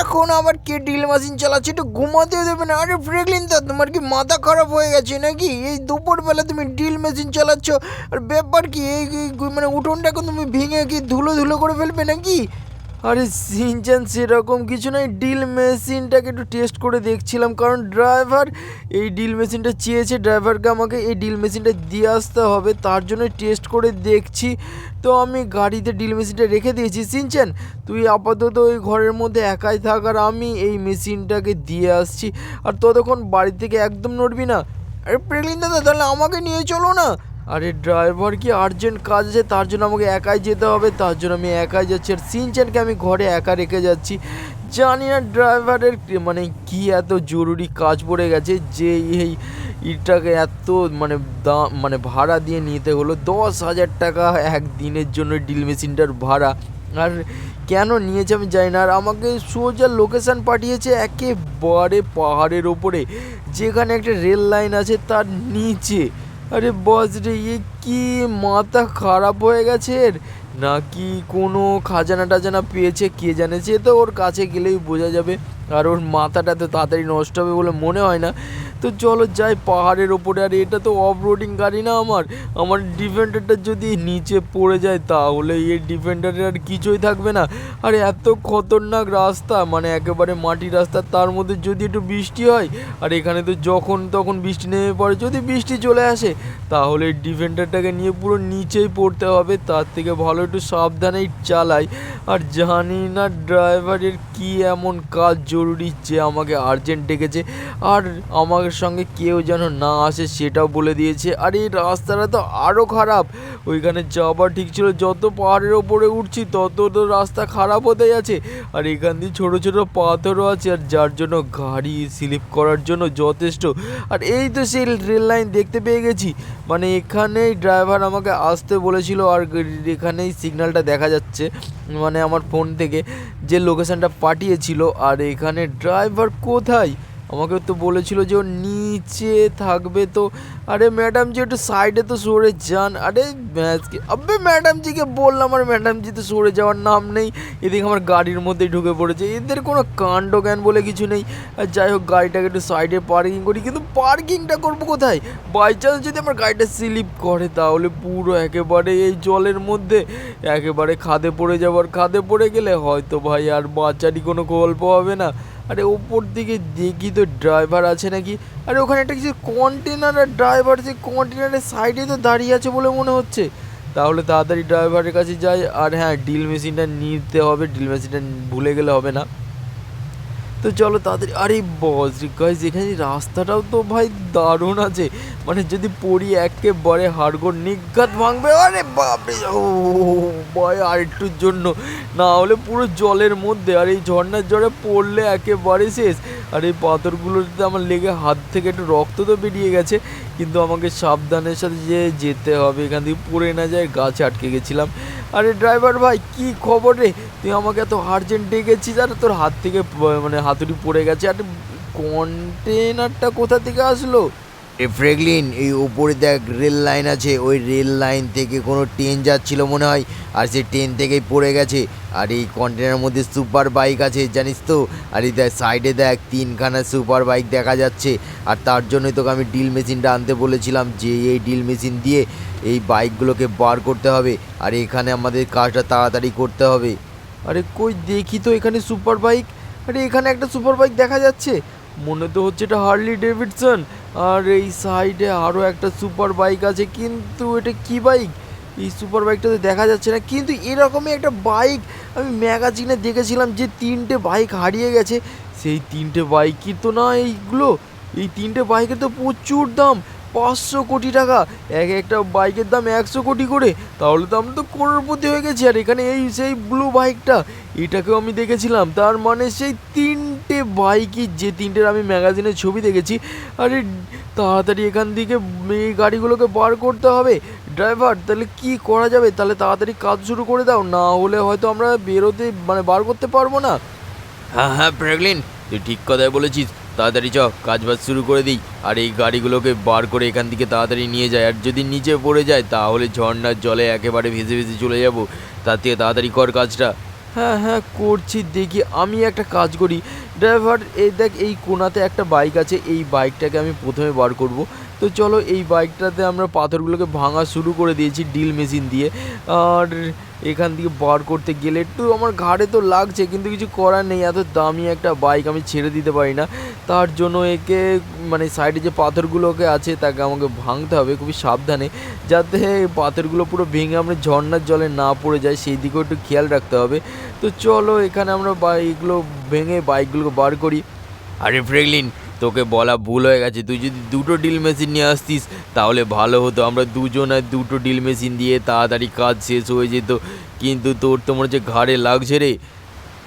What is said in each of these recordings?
এখন আবার কে drill machine চালাচ্ছে একটু ঘুমাতেও দেবে না। আরে ফ্রেগলিন দা, তোমার কি মাথা খারাপ হয়ে গেছে নাকি? এই দুপুরবেলা তুমি ড্রিল মেশিন চালাচ্ছ, আর ব্যাপার কি, এই মানে উঠোনটা এখন তুমি ভেঙে কি ধুলো ধুলো করে ফেলবে নাকি? আরে সিনচান সেরকম কিছু নয় ডিল মেশিনটাকে একটু টেস্ট করে দেখছিলাম, কারণ ড্রাইভার এই ডিল মেশিনটা চেয়েছে ড্রাইভারকে আমাকে এই ডিল মেশিনটা দিয়ে আসতে হবে, তার জন্য টেস্ট করে দেখছি। তো আমি গাড়িতে ডিল মেশিনটা রেখে দিয়েছি। সিনচান, তুই আপাতত ওই ঘরের মধ্যে একাই থাক, আর আমি এই মেশিনটাকে দিয়ে আসছি। আর ততক্ষণ বাড়ি থেকে একদম নড়বি না। আরে প্রেগলিন দাদা, তাহলে আমাকে নিয়ে চলো না। আরে ড্রাইভার, কি আর্জেন্ট কাজ আছে তার জন্য আমাকে একাই যেতে হবে, তার জন্য আমি একাই যাচ্ছি। আর সিনচানকে আমি ঘরে একা রেখে যাচ্ছি। জানি না ড্রাইভারের মানে কি এত জরুরি কাজ পড়ে গেছে যে এই ইটাকে এত মানে দাম মানে ভাড়া দিয়ে নিতে হলো। দশ হাজার টাকা একদিনের জন্য ডিল মেশিনটার ভাড়া। আর কেন নিয়েছে আমি জানি না। আর আমাকে সোজা লোকেশান পাঠিয়েছে একেবারে পাহাড়ের ওপরে, যেখানে একটা রেল লাইন আছে তার নিচে। আরে বস রে, এ কি মাথা খারাপ হয়ে গেছে এর? নাকি কোনো খাজানা টাজানা পেয়েছে কে জানেছে তো ওর কাছে গেলেই বোঝা যাবে। আর ওর মাথাটা তো তাড়াতাড়ি নষ্ট হবে বলে মনে হয় না। তো চলো যাই, পাহাড়ের ওপরে। আর, এটা তো অফ রোডিং গাড়ি না আমার? আমার ডিফেন্ডারটা যদি নিচে পড়ে যায়, তাহলে এই ডিফেন্ডারের আর কিছুই থাকবে না। আর, এত খতরনাক রাস্তা মানে একেবারে মাটির রাস্তা, তার মধ্যে যদি একটু বৃষ্টি হয়, আর এখানে তো যখন তখন বৃষ্টি নেমে পড়ে, যদি বৃষ্টি চলে আসে, তাহলে ডিফেন্ডারটাকে নিয়ে পুরো নিচেই পড়তে হবে। তার থেকে ভালো একটু সাবধানেই চালাই। আর জানি না ড্রাইভারের কি এমন কাজ জরুরি যে আমাকে আর্জেন্ট ডেকেছে। আর আমার সঙ্গে কেউ যেন না আসে সেটাও বলে দিয়েছে। আর এই রাস্তাটা তো আরও খারাপ। ওইখানে যাওয়া ঠিক ছিল, যত পাহাড়ের ওপরে উঠছি তত তো রাস্তা খারাপ হতে যাচ্ছে আর এখান দিয়ে ছোটো ছোটো পাথরও আছে, আর যার জন্য গাড়ি স্লিপ করার জন্য যথেষ্ট। আর এই তো সেই রেল লাইন দেখতে পেয়ে গেছি। মানে এখানেই ড্রাইভার আমাকে আসতে বলেছিল, আর এখানেই সিগন্যালটা দেখা যাচ্ছে মানে আমার ফোন থেকে যে লোকেশনটা পাঠিয়েছিল। আর এখানে ড্রাইভার কোথায়? আমাকে তো বলেছিল যে ও নিচে থাকবে তো। আরে ম্যাডাম জি একটু সাইডে তো সরে যান। আরে ম্যাচকে আবে ম্যাডাম জিকে বললাম, আর ম্যাডাম জি তো সরে যাওয়ার নাম নেই। এদিকে আমার গাড়ির মধ্যেই ঢুকে পড়েছে। এদের কোনো কাণ্ড জ্ঞান বলে কিছু নেই। আর যাই হোক, গাড়িটাকে একটু সাইডে পার্কিং করি। কিন্তু পার্কিংটা করব কোথায়? বাই চান্স যদি আমার গাড়িটা স্লিপ করে, তাহলে পুরো একেবারে এই জলের মধ্যে। একেবারে খাদে পড়ে যাবার খাদে পড়ে গেলে হয়তো ভাই আর বাচ্চারই কোনো গল্প হবে না। আরে ওপর দিকে দেখি তো ড্রাইভার আছে নাকি। আরে ওখানে একটা কিছু কন্টেনার আর ড্রাইভার সেই কন্টেনারের সাইডে তো দাঁড়িয়ে আছে বলে মনে হচ্ছে। তাহলে তাড়াতাড়ি ড্রাইভারের কাছে যাই, আর হ্যাঁ ড্রিল মেশিনটা নিতে হবে ড্রিল মেশিনটা ভুলে গেলে হবে না। তো চলো তাদের আরে বস গাইজ এখানে রাস্তাটাও তো ভাই দারুণ আছে। মানে যদি পড়ি একেবারে হাড়গোড় নিঘাত ভাঙবে, আরে বাপরে, ও ভাই, আর একটুর জন্য। না হলে পুরো জলের মধ্যে, আর এই ঝর্নার জলে পড়লে একেবারে শেষ। আর এই পাথরগুলোতে আমার লেগে হাত থেকে একটু রক্ত তো বেরিয়ে গেছে। কিন্তু আমাকে সাবধানের সাথে যে যেতে হবে, এখান থেকে পড়ে না যায় গাছে আটকে গেছিলাম। আরে ড্রাইভার ভাই, কি খবর রে? তুই আমাকে এত আর্জেন্ট ডেকেছিস আর তোর হাত থেকে মানে হাতুড়ি পড়ে গেছে। আর কন্টেনারটা কোথা থেকে আসলো? এ ফ্রেগলিন এই উপরে দেখ রেল লাইন আছে। ওই রেল লাইন থেকে কোনো ট্রেন যাচ্ছিল মনে হয়, আর সেই ট্রেন থেকেই পড়ে গেছে। আর এই কন্টেনার মধ্যে সুপার বাইক আছে, জানিস তো? আর এই দেখ, সাইডে দেখ, তিনখানা সুপার বাইক দেখা যাচ্ছে। আর তার জন্যই তোকে আমি ডিল মেশিনটা আনতে বলেছিলাম যে, এই ডিল মেশিন দিয়ে এই বাইকগুলোকে বার করতে হবে। আর এখানে আমাদের কাজটা তাড়াতাড়ি করতে হবে। আরে কই, দেখি তো এখানে সুপার বাইক। আরে এখানে একটা সুপার বাইক দেখা যাচ্ছে। মনে তো হচ্ছে এটা হার্লি ডেভিডসন। আর এই সাইডে আরও একটা সুপার বাইক আছে, কিন্তু এটা কি বাইক? এই সুপার বাইকটা তো দেখা যাচ্ছে না। কিন্তু এরকমই একটা বাইক আমি ম্যাগাজিনে দেখেছিলাম যে তিনটে বাইক হারিয়ে গেছে। সেই তিনটে বাইকই তো না এইগুলো। এই তিনটে বাইকের তো প্রচুর দাম, পাঁচশো কোটি টাকা। এক একটা বাইকের দাম একশো কোটি করে। তাহলে তো আমরা তো করোড়পতি হয়ে গেছি। আর এখানে এই সেই ব্লু বাইকটা, এটাকেও আমি দেখেছিলাম। তার মানে সেই তিনটে বাইকই যে তিনটের আমি ম্যাগাজিনে ছবি দেখেছি। আরে, তাড়াতাড়ি এখান থেকে এই গাড়িগুলোকে বার করতে হবে। ড্রাইভার তাহলে কি করা যাবে? তাহলে তাড়াতাড়ি কাজ শুরু করে দাও না হলে হয়তো আমরা বেরোতে মানে বার করতে পারব না। হ্যাঁ হ্যাঁ ফ্র্যাঙ্কলিন তুই ঠিক কথাই বলেছিস। তাড়াতাড়ি চ কাজ বাজ শুরু করে দিই। আর এই গাড়িগুলোকে বার করে এখান থেকে তাড়াতাড়ি নিয়ে যায়। আর যদি নিচে পড়ে যায় তাহলে ঝর্ণার জলে একেবারে ভেসে ভেসে চলে যাব। তার থেকে তাড়াতাড়ি কর কাজটা। হ্যাঁ হ্যাঁ করছি। দেখি আমি একটা কাজ করি। ড্রাইভার এই দেখ এই কোনাতে একটা বাইক আছে। এই বাইকটাকে আমি প্রথমে বার করব। তো চলো এই বাইকটাতে আমরা পাথরগুলোকে ভাঙা শুরু করে দিয়েছি, ডিল মেশিন দিয়ে। আর এখান থেকে বার করতে গেলে একটু আমার ঘাড়ে তো লাগছে, কিন্তু কিছু করার নেই, এত দামি একটা বাইক আমি ছেড়ে দিতে পারি না। তার জন্য একে মানে সাইডে যে পাথরগুলোকে আছে, তাকে আমাকে ভাঙতে হবে, খুবই সাবধানে, যাতে পাথরগুলো পুরো ভেঙে আমরা ঝর্ণার জলে না পড়ে যায়, সেই দিকেও একটু খেয়াল রাখতে হবে। তো চলো এখানে আমরা বাইকগুলো ভেঙে বাইকগুলোকে বার করি। আরে ফ্রেগলিন তোকে বলা ভুল হয়ে গেছে। তুই যদি দুটো ডিল মেশিন নিয়ে আসতিস, তাহলে ভালো হতো। আমরা দুজন আর দুটো ডিল মেশিন দিয়ে তাড়াতাড়ি কাজ শেষ হয়ে যেত। কিন্তু তোর তো মনে হচ্ছে ঘাড়ে লাগছে রে।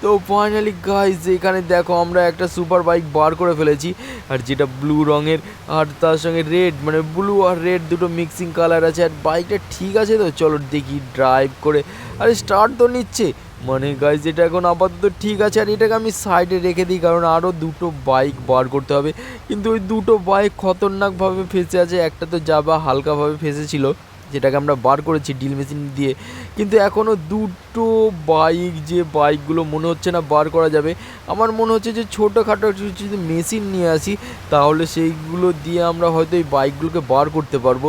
তো ফাইনালি গাইজ এখানে দেখো আমরা একটা সুপার বাইক বার করে ফেলেছি। আর যেটা ব্লু রঙের, আর তার সঙ্গে রেড মানে ব্লু আর রেড দুটো মিক্সিং কালার আছে। আর বাইকটা ঠিক আছে তো? চলো দেখি ড্রাইভ করে। আরে স্টার্ট তো নিচ্ছে। মানে গাইজ এটা এখন আপাতত ঠিক আছে আর এটাকে আমি সাইডে রেখে দিই কারণ আরও দুটো বাইক বার করতে হবে। কিন্তু ওই দুটো বাইক খতরনাকভাবে ফেসে আছে, একটা তো যাবা হালকাভাবে ফেসেছিল, যেটাকে আমরা বার করেছি ডিল মেশিন দিয়ে। কিন্তু এখনও দুটো বাইক যে বাইকগুলো মনে হচ্ছে না বার করা যাবে, আমার মনে হচ্ছে যে ছোটোখাটো যদি মেশিন নিয়ে আসি, তাহলে সেইগুলো দিয়ে আমরা হয়তো এই বাইকগুলোকে বার করতে পারব।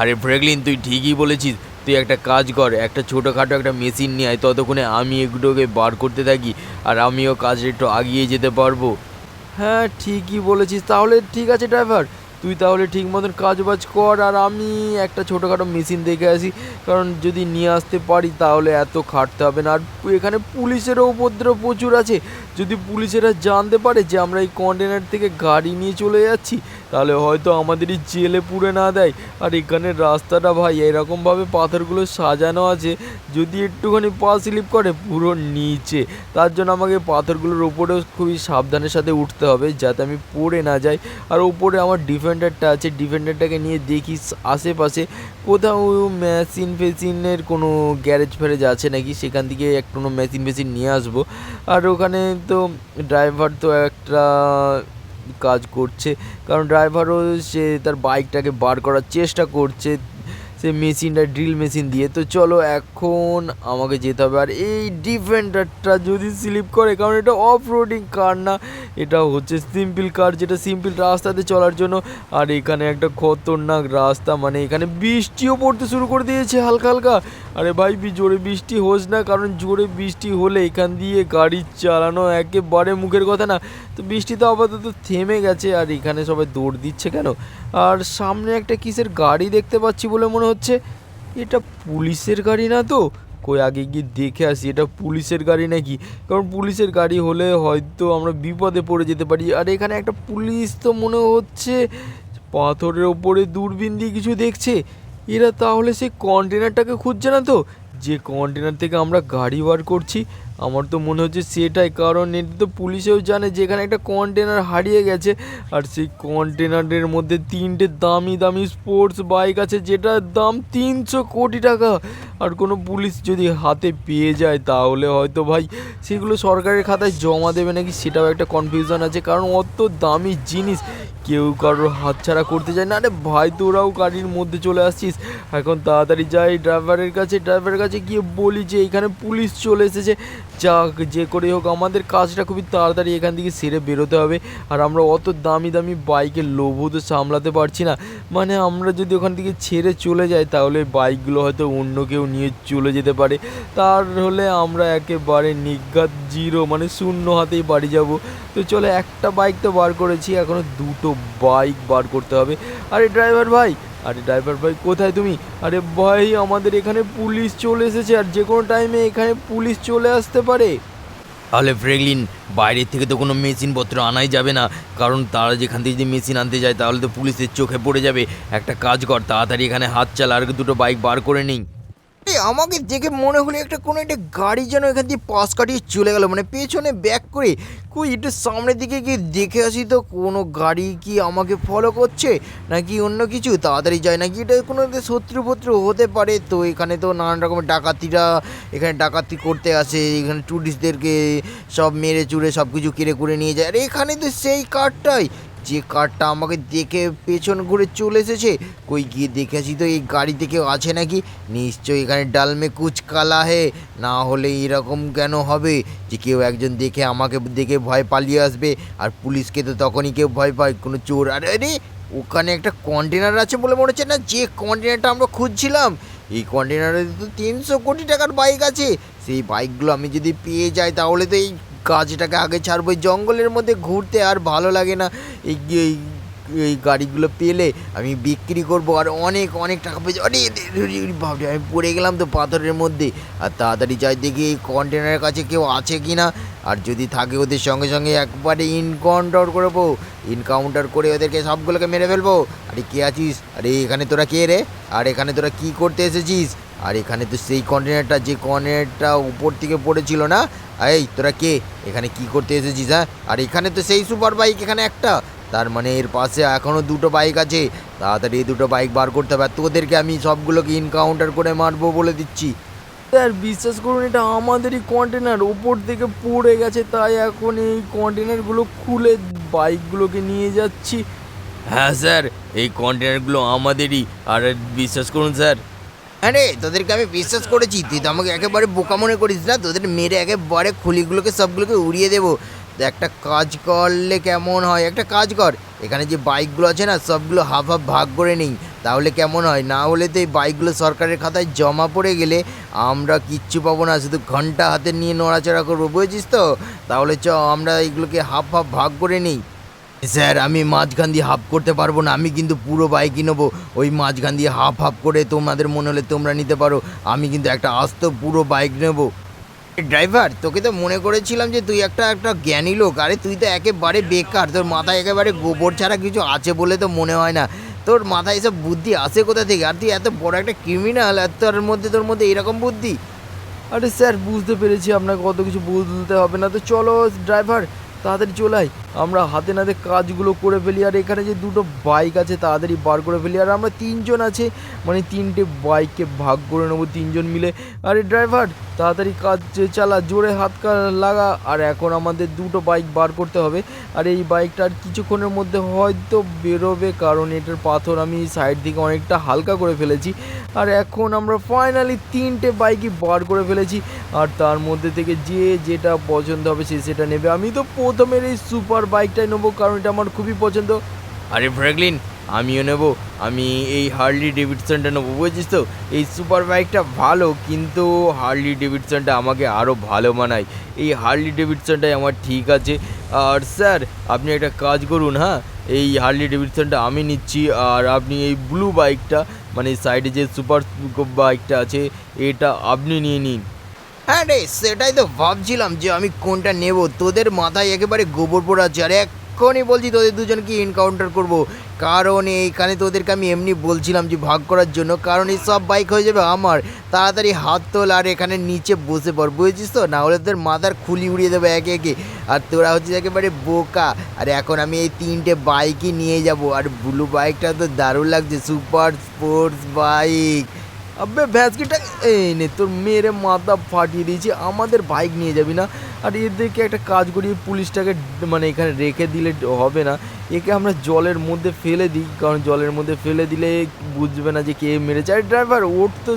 আরে ফ্রেগলিন তুই ঠিকই বলেছিস। তুই একটা কাজ কর, একটা ছোটোখাটো একটা মেশিন নিয়ে আয়, ততক্ষণে আমি এগুলোকে বার করতে থাকি আর আমিও কাজে একটু আগিয়ে যেতে পারব। হ্যাঁ ঠিকই বলেছিস। তাহলে ঠিক আছে ড্রাইভার, তুই তাহলে ঠিক মতন কাজ বাজ কর আর আমি একটা ছোটোখাটো মেশিন দেখে আসি, কারণ যদি নিয়ে আসতে পারি তাহলে এত খাটতে হবে না। আর এখানে পুলিশেরও উপদ্রব প্রচুর আছে। যদি পুলিশেরা জানতে পারে যে আমরা এই কন্টেনার থেকে গাড়ি নিয়ে চলে যাচ্ছি তাহলে হয়তো আমাদেরই জেলে পুড়ে না দেয়। আর এখানে রাস্তাটা ভাই, এরকমভাবে পাথরগুলো সাজানো আছে, যদি একটুখানি পা স্লিপ করে পুরো নিচে। তার জন্য আমাকে পাথরগুলোর ওপরেও খুবই সাবধানের সাথে উঠতে হবে, যাতে আমি পড়ে না যাই। আর ওপরে আমার ডিফেন্ডারটা আছে, ডিফেন্ডারটাকে নিয়ে দেখি আশেপাশে কোথাও মেশিন ফেসিনের কোনো গ্যারেজ ফ্যারেজ আছে নাকি? সেখান থেকে একটু মেশিন ফেসিন নিয়ে আসব। আর ওখানে তো ড্রাইভার তো একটা কাজ করছে। কারণ ড্রাইভারও সে তার বাইকটাকে বার করার চেষ্টা করছে। সে মেশিনটা ড্রিল মেশিন দিয়ে। তো চলো এখন আমাকে যেতে হবে। আর এই ডিফেন্ডারটা যদি স্লিপ করে, কারণ এটা অফ রোডিং কার না, এটা হচ্ছে সিম্পল কার যেটা সিম্পল রাস্তাতে চলার জন্য। আর এখানে একটা খতরনাক রাস্তা মানে এখানে বৃষ্টিও পড়তে শুরু করে দিয়েছে হালকা হালকা। আরে ভাই জোরে বৃষ্টি হোস না, কারণ জোরে বৃষ্টি হলে এখান দিয়ে গাড়ি চালানো একেবারে মুখের কথা না। তো বৃষ্টি তো আপাতত থেমে গেছে, আর এখানে সবাই দৌড় দিচ্ছে কেন? আর সামনে একটা কিসের গাড়ি দেখতে পাচ্ছি বলে মনে হচ্ছে, এটা পুলিশের গাড়ি না তো? কই, আগে গিয়ে দেখে আসি, এটা পুলিশের গাড়ি নাকি? কারণ পুলিশের গাড়ি হলে হয়তো আমরা বিপদে পড়ে যেতে পারি। আর এখানে একটা পুলিশ তো মনে হচ্ছে, পাথরের ওপরে দূরবীন দিয়ে কিছু দেখছে। এরা তাহলে সেই কন্টেনারটাকে খুঁজছে না তো? যে কন্টেনার থেকে আমরা গাড়ি বার করছি আমার তো মনে হচ্ছে সেটাই, কারণ এটা তো পুলিশেও জানে যে এখানে একটা কন্টেনার হারিয়ে গেছে। আর সেই কন্টেনারের মধ্যে তিনটে দামি দামি স্পোর্টস বাইক আছে, যেটার দাম তিনশো কোটি টাকা। আর কোনো পুলিশ যদি হাতে পেয়ে যায়, তাহলে হয়তো ভাই সেগুলো সরকারের খাতায় জমা দেবে নাকি সেটাও একটা কনফিউশন আছে, কারণ অত দামি জিনিস কেউ কারোর হাতছাড়া করতে চায় না। আরে ভাই, তোরাও গাড়ির মধ্যে চলে আসছিস। এখন তাড়াতাড়ি যাই ড্রাইভারের কাছে ড্রাইভারের কাছে গিয়ে বলি যে এখানে পুলিশ চলে এসেছে। যাক, যে করে হোক, আমাদের কাজটা খুবই তাড়াতাড়ি এখান থেকে সেরে বেরোতে হবে। আর আমরা অত দামি দামি বাইকের লোভও তো সামলাতে পারছি না। মানে আমরা যদি ওখান থেকে ছেড়ে চলে যাই, তাহলে বাইকগুলো হয়তো অন্য কেউ নিয়ে চলে যেতে পারে। তার হলে আমরা একেবারে নিজ্ঞাত জিরো মানে শূন্য হাতেই বাড়ি যাব। তো চলে, একটা বাইক তো বার করেছি এখনও দুটো বাইক বার করতে হবে। আরে, ড্রাইভার ভাই আরে ড্রাইভার ভাই, কোথায় তুমি? আরে ভাই, আমাদের এখানে পুলিশ চলে এসেছে আর যে কোনো টাইমে এখানে পুলিশ চলে আসতে পারে। তাহলে ফ্রেগলিন বাইরের থেকে তো কোনো মেশিনপত্র আনাই যাবে না। কারণ তারা যেখান থেকে যদি মেশিন আনতে যায়, তাহলে তো পুলিশের চোখে পড়ে যাবে। একটা কাজ কর, তাড়াতাড়ি এখানে হাত চালা আর দুটো বাইক বার করে নিই। এই আমাকে দেখে মনে হলো একটা কোনো একটা গাড়ি যেন এখান দিয়ে পাশ কাটিয়ে চলে গেল। মানে পেছনে ব্যাক করে কই একটু সামনের দিকে গিয়ে দেখে আসি তো কোনো গাড়ি কি আমাকে ফলো করছে নাকি অন্য কিছু? তাড়াতাড়ি যায় নাকি এটা কোনো একটা শত্রু ফত্রু হতে পারে? তো এখানে তো নানান রকমের ডাকাতিরা এখানে ডাকাতি করতে আসে। এখানে ট্যুরিস্টদেরকে সব মেরে চুরে সব কিছু কেড়ে করে নিয়ে যায়। আর এখানে তো সেই কারটাই যে কারটা আমাকে দেখে পেছন ঘুরে চলে এসেছে, কই গিয়ে দেখেছি তো, এই গাড়িতে কেউ আছে নাকি? নিশ্চয়ই এখানে ডালমে কুচ কালা হে, না হলে এরকম কেন হবে? যে কেউ একজন দেখে আমাকে দেখে ভয় পালিয়ে আসবে, আর পুলিশকে তো তখনই কেউ ভয় পায়, কোনো চোর। আরে আরে, ওখানে একটা কন্টেনার আছে বলে মনে হচ্ছে না? যে কন্টেনারটা আমরা খুঁজছিলাম, এই কন্টেনারে তো তিনশো কোটি টাকার বাইক আছে। সেই বাইকগুলো আমি যদি পেয়ে যাই তাহলে তো এই কাজটাকে আগে ছাড়বো। জঙ্গলের মধ্যে ঘুরতে আর ভালো লাগে না। এই এই গাড়িগুলো পেলে আমি বিক্রি করব আর অনেক অনেক টাকা পেয়ে যাব। আরে আরে, আরে, আমি পড়ে গেলাম তো পাথরের মধ্যে। আর তাড়াতাড়ি যাই দেখি এই কন্টেনারের কাছে কেউ আছে কি না আর যদি থাকে ওদের সঙ্গে সঙ্গে একবারে ইনকাউন্টার করব। ইনকাউন্টার করে ওদেরকে সবগুলোকে মেরে ফেলব। আরে কে আছিস? আরে এখানে তোরা কে রে? আর এখানে তোরা কি করতে এসেছিস? আর এখানে তো সেই কন্টেনারটা যে কন্টেনারটা উপর থেকে পড়েছিল না এই তোরা কে? এখানে কি করতে এসেছিস হ্যাঁ? আর এখানে তো সেই সুপার বাইক এখানে একটা। তার মানে এর পাশে এখনও দুটো বাইক আছে। তাড়াতাড়ি এই দুটো বাইক বার করতে হবে। আর তোদেরকে আমি সবগুলোকে ইনকাউন্টার করে মারবো বলে দিচ্ছি। স্যার বিশ্বাস করুন এটা আমাদেরই কন্টেনার ওপর থেকে পড়ে গেছে তাই এখন এই কন্টেনারগুলো খুলে বাইকগুলোকে নিয়ে যাচ্ছি। হ্যাঁ স্যার এই কন্টেনারগুলো আমাদেরই। আর বিশ্বাস করুন স্যার আরে তোদেরকে আমি বিশ্বাস করেছি। তুই তো আমাকে একেবারে বোকা মনে করিস না। তোদের মেরে একেবারে খুলিগুলোকে, সবগুলোকে উড়িয়ে দেবো। তো একটা কাজ করলে কেমন হয়? একটা কাজ কর। এখানে যে বাইকগুলো আছে না, সবগুলো হাফ হাফ ভাগ করে নিই। তাহলে কেমন হয়? না হলে তো এই বাইকগুলো সরকারের খাতায় জমা পড়ে গেলে আমরা কিচ্ছু পাবো না। শুধু ঘণ্টা হাতে নিয়ে নড়াচড়া করব, বুঝেছিস তো? তাহলে চ, আমরা এইগুলোকে হাফ হাফ ভাগ করে নিই। স্যার, আমি মাঝখান দিয়ে হাফ করতে পারব না, আমি কিন্তু পুরো বাইকই নেব। ওই মাঝখান দিয়ে হাফ হাফ করে তোমাদের মনে হলে তোমরা নিতে পারো, আমি কিন্তু একটা আস্ত পুরো বাইক নেব। ড্রাইভার, তোকে তো মনে করেছিলাম যে তুই একটা একটা জ্ঞানী লোক, আরে তুই তো একেবারে বেকার, তোর মাথায় একেবারে গোবর ছাড়া কিছু আছে বলে তো মনে হয় না। তোর মাথায় এসব বুদ্ধি আসে কোথা থেকে? আর তুই এত বড় একটা ক্রিমিনাল আর তোর মধ্যে তোর মধ্যে এরকম বুদ্ধি? আরে স্যার, বুঝতে পেরেছি, আপনাকে কত কিছু বলতে হবে না। তো চলো, ড্রাইভার তাড়াতাড়ি চলাই আমরা হাতে নাতে কাজগুলো করে ফেলি, আর এখানে যে দুটো বাইক আছে তাড়াতাড়ি বার করে ফেলি, আর আমরা তিনজন আছে মানে তিনটে বাইককে ভাগ করে নেব তিনজন মিলে। আরে ড্রাইভার, তাড়াতাড়ি কাজ চালা, জোরে হাত লাগা। আর এখন আমাদের দুটো বাইক বার করতে হবে। আর এই বাইকটা আর কিছুক্ষণের মধ্যে হয়তো বেরোবে, কারণ এটার পাথর আমি সাইড থেকে অনেকটা হালকা করে ফেলেছি। আর এখন আমরা ফাইনালি তিনটে বাইকই বার করে ফেলেছি। আর তার মধ্যে থেকে যে যেটা পছন্দ হবে সে সেটা নেবে। আমি তো প্রথমের এই সুপার বাইকটাই নেব, কারণ এটা আমার খুবই পছন্দ। আরে ফ্র্যাঙ্কলিন, আমিও নেব, আমি এই হার্লি ডেভিডসনটা নেব, বুঝছিস তো? এই সুপার বাইকটা ভালো, কিন্তু হার্লি ডেভিডসনটা আমাকে আরও ভালো মানায়। এই হার্লি ডেভিডসনটাই আমার ঠিক আছে। আর স্যার, আপনি একটা কাজ করুন হ্যাঁ? এই হার্লি ডেভিডসনটা আমি নিচ্ছি, আর আপনি এই ব্লু বাইকটা মানে সাইডে যে সুপার বাইকটা আছে, এটা আপনি নিয়ে নিন। হ্যাঁ রে, সেটাই তো ভাবছিলাম যে আমি কোনটা নেব। তোদের মাথায় একেবারে গোবর পোড়া আছে আর এক্ষুনি বলছি তোদের দুজনকে এনকাউন্টার করব। কারণ এইখানে তোদেরকে আমি এমনি বলছিলাম যে ভাগ করার জন্য, কারণ এই সব বাইক হয়ে যাবে আমার। তাড়াতাড়ি হাত তোল আর এখানে নিচে বসে পড়, বুঝেছিস তো? না হলে তোদের মাথার খুলি উড়িয়ে দেবে একে একে। আর তোরা হচ্ছে একেবারে বোকা। আর এখন আমি এই তিনটে বাইকই নিয়ে যাব। আর ব্লু বাইকটা তো দারুণ লাগছে সুপার স্পোর্টস বাইক আবে ভ্যাসকিটা এই নে, তোর মেরে মাথা ফাটিয়ে দিয়েছি, আমাদের বাইক নিয়ে যাবি না। আর এদেরকে একটা কাজ করি পুলিশটাকে মানে এখানে রেখে দিলে হবে না। একে আমরা জলের মধ্যে ফেলে দিই, কারণ জলের মধ্যে ফেলে দিলে বুঝবে না যে কে মেরেছে। আর ড্রাইভার ওর তো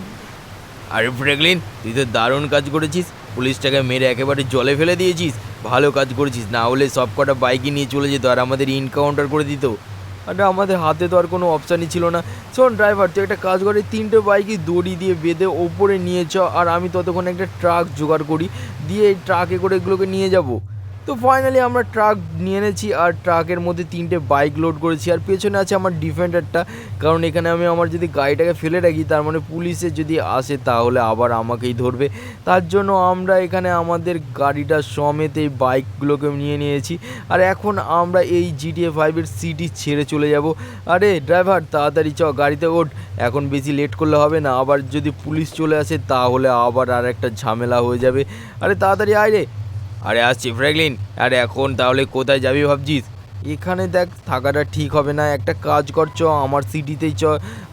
আরে ফ্র্যাঙ্কলিন তুই তো দারুণ কাজ করেছিস। পুলিশটাকে মেরে একেবারে জলে ফেলে দিয়েছিস। ভালো কাজ করেছিস, না হলে সব কটা বাইকই নিয়ে চলে যেত, আর আমাদের ইনকাউন্টার করে দিত। আর আমাদের হাতে তো আর কোনো অপশানই ছিল না। শোন ড্রাইভার তুই একটা কাজ করে তিনটে বাইকই দড়ি দিয়ে বেঁধে ওপরে নিয়ে চ, আর আমি ততক্ষণ একটা ট্রাক জোগাড় করি, দিয়ে এই ট্রাকে করে এগুলোকে নিয়ে যাব। তো ফাইনালি আমরা ট্রাক নিয়ে এনেছি আর ট্রাকের মধ্যে তিনটে বাইক লোড করেছি। আর পেছনে আছে আমার ডিফেন্ডারটা কারণ এখানে আমি আমার যদি গাড়িটাকে ফেলে রাখি, তার মানে পুলিশে যদি আসে, তাহলে আবার আমাকেই ধরবে। তার জন্য আমরা এখানে আমাদের গাড়িটা সমেত এই বাইকগুলোকে নিয়ে নিয়েছি। আর এখন আমরা এই জিটিএ ফাইভের সিটি ছেড়ে চলে যাব। আরে ড্রাইভার তাড়াতাড়ি চ, গাড়িতে ওঠ। এখন বেশি লেট করলে হবে না। আবার যদি পুলিশ চলে আসে, তাহলে আবার আর একটা ঝামেলা হয়ে যাবে। আরে, তাড়াতাড়ি আয় রে। আরে আসছি ফ্র্যাঙ্কলিন। আরে এখন তাহলে কোথায় যাবি ভাবছিস? এখানে দেখ, থাকাটা ঠিক হবে না। একটা কাজ কর, চ আমার সিটিতেই চ।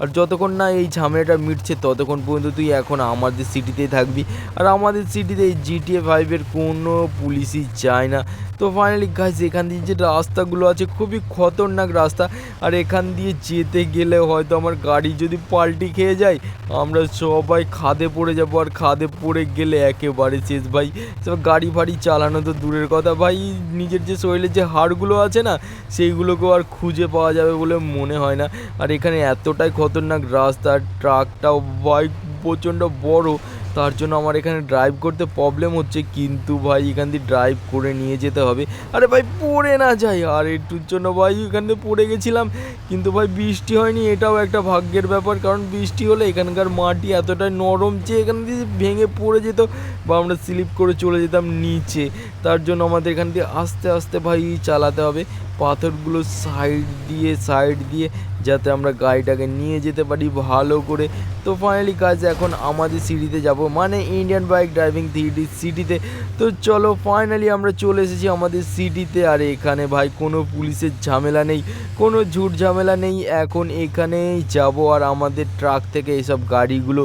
আর যতক্ষণ না এই ঝামেলাটা মিটছে, ততক্ষণ পর্যন্ত তুই এখন আমাদের সিটিতেই থাকবি। আর আমাদের সিটিতে এই জিটিএ ফাইভের কোনো পুলিশই যায় না। তো ফাইনালি গাইজ এখান দিয়ে যে রাস্তাগুলো আছে, খুবই খতরনাক রাস্তা। আর এখান দিয়ে যেতে গেলে হয়তো আমার গাড়ি যদি পাল্টি খেয়ে যায়, আমরা সবাই খাদে পড়ে যাব। আর খাদে পড়ে গেলে একেবারে শেষ, ভাই। সব গাড়ি ফাড়ি চালানো তো দূরের কথা, ভাই। নিজের যে শরীরের যে হাড়গুলো আছে না সেইগুলোকেও আর খুঁজে পাওয়া যাবে বলে মনে হয় না। আর এখানে এতটাই খতরনাক রাস্তা, ট্রাকটাও বাইক প্রচণ্ড বড়। তার জন্য আমার এখানে ড্রাইভ করতে প্রবলেম হচ্ছে। কিন্তু ভাই, এখান দিয়ে ড্রাইভ করে নিয়ে যেতে হবে। আরে ভাই, পড়ে না যাই। আর একটুর জন্য ভাই, এখান দিয়ে পড়ে গেছিলাম। কিন্তু ভাই, বৃষ্টি হয়নি, এটাও একটা ভাগ্যের ব্যাপার। কারণ বৃষ্টি হলে এখানকার মাটি এতটাই নরম যে এখান দিয়ে ভেঙে পড়ে যেত বা আমরা স্লিপ করে চলে যেতাম নিচে। তার জন্য আমাদের এখান দিয়ে আস্তে আস্তে ভাই, চালাতে হবে। পাথরগুলো সাইড দিয়ে সাইড দিয়ে যাতে আমরা গাড়িটাকে নিয়ে যেতে পারি ভালো করে। তো ফাইনালি কাজ এখন আমাদের সিটিতে যাব। মানে ইন্ডিয়ান বাইক ড্রাইভিং থ্রি সিটিতে তো। চলো ফাইনালি আমরা চলে এসেছি আমাদের সিটিতে আর এখানে ভাই কোনো পুলিশের ঝামেলা নেই, কোনো ঝুট ঝামেলা নেই। এখন এখানেই যাব আর আমাদের ট্রাক থেকে এইসব গাড়িগুলো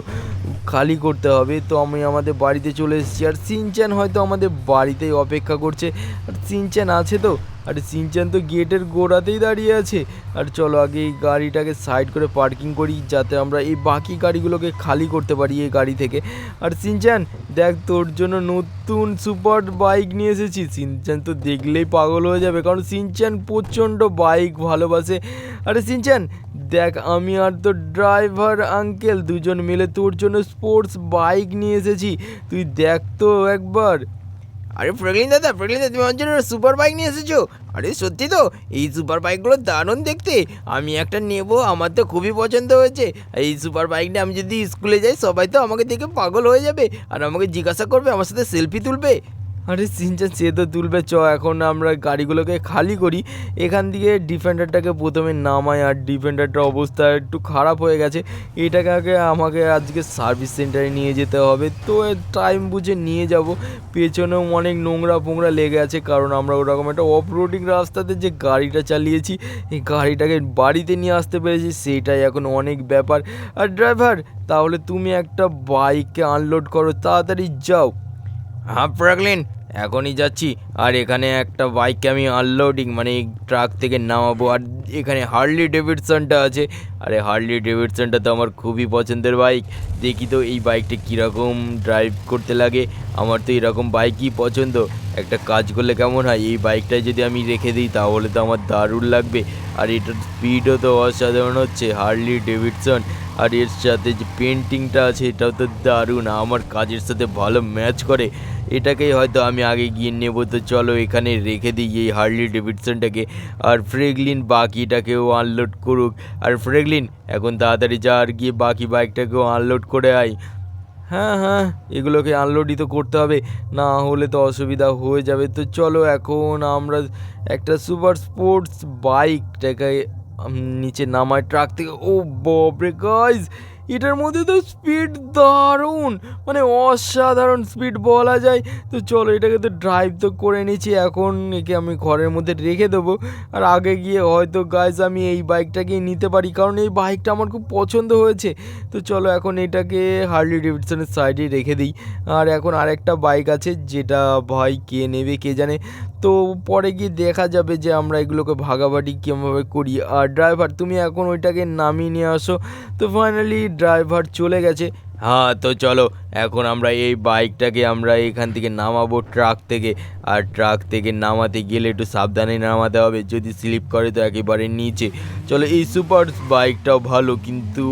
খালি করতে হবে। তো আমি আমাদের বাড়িতে চলে এসেছি। আর সিনচ্যান হয়তো আমাদের বাড়িতেই অপেক্ষা করছে। আর সিনচ্যান আছে তো? আর সিনচ্যান তো গেটের গোড়াতেই দাঁড়িয়ে আছে। আর চলো আগে এই গাড়িটাকে সাইড করে পার্কিং করি, যাতে আমরা এই বাকি গাড়িগুলোকে খালি করতে পারি এই গাড়ি থেকে। আর সিনচ্যান দেখ তোর জন্য নতুন সুপার বাইক নিয়ে এসেছি। সিনচ্যান তো দেখলেই পাগল হয়ে যাবে, কারণ সিনচ্যান প্রচণ্ড বাইক ভালোবাসে। আরে সিনচ্যান দেখ আমি আর তোর ড্রাইভার আঙ্কেল দুজন মিলে তোর জন্য স্পোর্টস বাইক নিয়ে এসেছি। তুই দেখ তো একবার। আরে ফ্রেগলিন দাদা ফ্রেগলিন দাদা, তুমি আমার জন্য সুপার বাইক নিয়ে এসেছ। আরে সত্যি তো, এই সুপার বাইকগুলো দারুণ দেখতে। আমি একটা নেব, আমার তো খুবই পছন্দ হয়েছে। এই সুপার বাইকটা আমি যদি স্কুলে যাই, সবাই তো আমাকে দেখে পাগল হয়ে যাবে। আর আমাকে জিজ্ঞাসা করবে, আমার সাথে সেলফি তুলবে। আরে সিনচান, সে তো তুলবে, চ, এখন আমরা গাড়িগুলোকে খালি করি। এখান থেকে ডিফেন্ডারটাকে প্রথমে নামাই, আর ডিফেন্ডারটার অবস্থা একটু খারাপ হয়ে গেছে। এটাকে আগে আমাকে আজকে সার্ভিস সেন্টারে নিয়ে যেতে হবে। তো টাইম বুঝে নিয়ে যাব। পেছনেও অনেক নোংরা ফোংরা লেগে আছে, কারণ আমরা ওরকম একটা অফ রোডিং রাস্তাতে যে গাড়িটা চালিয়েছি, এই গাড়িটাকে বাড়িতে নিয়ে আসতে পেরেছি, সেটাই এখন অনেক ব্যাপার। আর ড্রাইভার, তাহলে তুমি একটা বাইককে আনলোড করো, তাড়াতাড়ি যাও। হ্যাঁ ফ্র্যাঙ্কলিন এখনই যাচ্ছি। আর এখানে একটা বাইককে আমি আনলোডিং মানে ট্রাক থেকে নামাবো। আর এখানে হার্লি ডেভিডসনটা আছে। আরে হার্লি ডেভিডসনটা তো আমার খুবই পছন্দের বাইক দেখি তো এই বাইকটা কীরকম ড্রাইভ করতে লাগে। আমার তো এরকম বাইকই পছন্দ। একটা কাজ করলে কেমন হয়? এই বাইকটায় যদি আমি রেখে দিই, তাহলে তো আমার দারুণ লাগবে। আর এটার স্পিডও তো অসাধারণ হচ্ছে হার্লি ডেভিডসন আর এর সাথে যে পেন্টিংটা আছে, এটাও তো দারুণ। আমার কাজের সাথে ভালো ম্যাচ করে। এটাকেই হয়তো আমি আগে গিয়ে নেব। তো চলো এখানে রেখে দিই এই হার্লি ডেভিডসনটাকে আর ফ্রেগলিন বাকিটাকেও আনলোড করুক। আর ফ্রেগলিন এখন তাড়াতাড়ি যা আর গিয়ে বাকি বাইকটাকেও আনলোড করে আয়। হ্যাঁ হ্যাঁ এগুলোকে আনলোডই তো করতে হবে। না হলে তো অসুবিধা হয়ে যাবে। তো চলো এখন আমরা একটা সুপার স্পোর্টস বাইকটাকে নিচে নামায় ট্রাক থেকে। ও বাপরে গাইজ এটার মধ্যে তো স্পিড দারুণ মানে অসাধারণ স্পিড বলা যায়। তো চলো এটাকে তো ড্রাইভ তো করে নিয়েছি এখন একে আমি ঘরের মধ্যে রেখে দেবো। আর আগে গিয়ে হয়তো গাইজ আমি এই বাইকটাকেই নিতে পারি, কারণ এই বাইকটা আমার খুব পছন্দ হয়েছে। তো চলো এখন এটাকে হার্লি ডেভিডসনের সাইডে রেখে দিই। আর এখন আরেকটা বাইক আছে, যেটা ভাই কে নেবে কে জানে। তো পরে গিয়ে দেখা যাবে যে আমরা এগুলোকে ভাগাভাগি কীভাবে করি। আর ড্রাইভার তুমি এখন ওইটাকে নামিয়ে নিয়ে আসো। তো ফাইনালি ড্রাইভার চলে গেছে। হ্যাঁ তো চলো, এখন আমরা এই বাইকটাকে আমরা এখান থেকে নামাবো ট্রাক থেকে। আর ট্রাক থেকে নামাতে গেলে একটু সাবধানে নামাতে হবে, যদি স্লিপ করে তো একেবারে নিচে। চলো, এই সুপার বাইকটাও ভালো, কিন্তু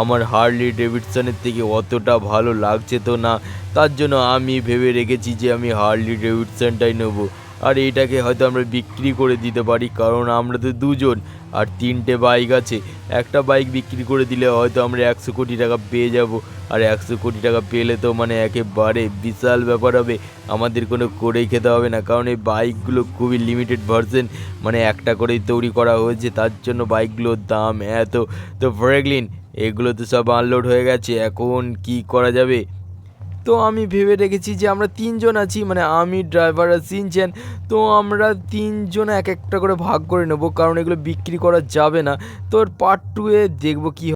আমার হার্লি ডেভিডসনের থেকে অতটা ভালো লাগছে তো না। তার জন্য আমি ভেবে রেখেছি যে আমি হার্লি ডেভিডসনটাই নেব। আর এটাকে হয়তো আমরা বিক্রি করে দিতে পারি, কারণ আমরা তো দুজন আর তিনটে বাইক আছে। একটা বাইক বিক্রি করে দিলে হয়তো আমরা একশো কোটি টাকা পেয়ে যাব, আর একশো কোটি টাকা পেলে তো মানে একেবারে বিশাল ব্যাপার হবে। আমাদের কোনো করেই খেতে হবে না, কারণ এই বাইকগুলো খুবই লিমিটেড ভার্সন মানে একটা করেই তৈরি করা হয়েছে, তার জন্য বাইকগুলোর দাম এত। তো ফ্রেগলিন এগুলো তো সব আনলোড হয়ে গেছে, এখন কি করা যাবে? তো আমি ভেবে রেখেছি যে আমরা তিনজন আছি মানে আমি ড্রাইভার আর সিনচেন, তো আমরা তিনজন এক একটা করে ভাগ করে নেব, কারণ এগুলো বিক্রি করা যাবে না। তো পার্ট টু টুয়ে দেখব কি